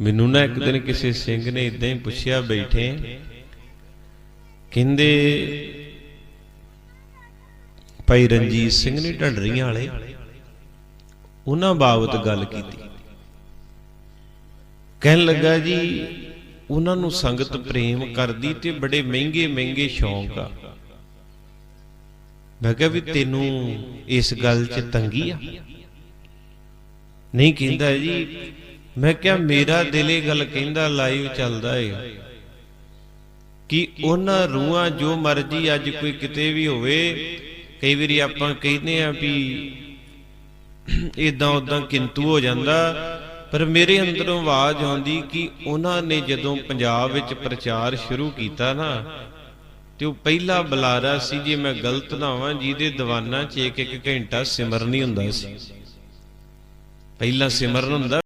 ਮੈਨੂੰ ਨਾ ਇੱਕ ਦਿਨ ਕਿਸੇ ਸਿੰਘ ਨੇ ਇਦਾਂ ਹੀ ਪੁੱਛਿਆ ਬੈਠੇ, ਕਹਿੰਦੇ, ਭਾਈ ਰਣਜੀਤ ਸਿੰਘ ਨੇ ਢੰਡਰੀਆਂ ਵਾਲੇ ਉਹਨਾਂ ਬਾਬਤ ਗੱਲ ਕੀਤੀ। ਕਹਿਣ ਲੱਗਾ ਜੀ, ਉਹਨਾਂ ਨੂੰ ਸੰਗਤ ਪ੍ਰੇਮ ਕਰਦੀ ਤੇ ਬੜੇ ਮਹਿੰਗੇ ਮਹਿੰਗੇ ਸ਼ੌਂਕ ਆ। ਮੈਂ ਕਿਹਾ ਵੀ ਤੈਨੂੰ ਇਸ ਗੱਲ 'ਚ ਤੰਗੀ ਆ? ਨਹੀਂ, ਕਹਿੰਦਾ ਜੀ ਮੈਂ ਕਿਹਾ ਮੇਰਾ ਦਿਲ ਇਹ ਗੱਲ ਕਹਿੰਦਾ ਲਾਈਵ ਚੱਲਦਾ ਏ। ਕਿ ਉਹਨਾਂ ਰੂਹਾਂ ਜੋ ਮਰਜ਼ੀ ਅੱਜ ਕੋਈ ਕਿਤੇ ਵੀ ਹੋਵੇ ਕਈ ਵਾਰੀ ਆਪਾਂ ਕਹਿੰਦੇ ਆ ਵੀ ਇਦਾਂ ਉਦਾਂ ਕਿੰਤੂ ਹੋ ਜਾਂਦਾ। ਪਰ ਮੇਰੇ ਅੰਦਰੋਂ ਆਵਾਜ਼ ਆਉਂਦੀ ਕਿ ਉਹਨਾਂ ਨੇ ਜਦੋਂ ਪੰਜਾਬ ਵਿੱਚ ਪ੍ਰਚਾਰ ਸ਼ੁਰੂ ਕੀਤਾ ਨਾ ਤੇ ਉਹ ਪਹਿਲਾ ਬੁਲਾਰਾ ਸੀ ਜੇ ਮੈਂ ਗਲਤ ਨਾ ਹਾਂ ਜਿਹਦੇ ਦੀਵਾਨਾਂ 'ਚ ਇੱਕ ਇੱਕ ਘੰਟਾ ਸਿਮਰਨ ਹੀ ਹੁੰਦਾ ਸੀ। ਪਹਿਲਾ ਸਿਮਰਨ ਹੁੰਦਾ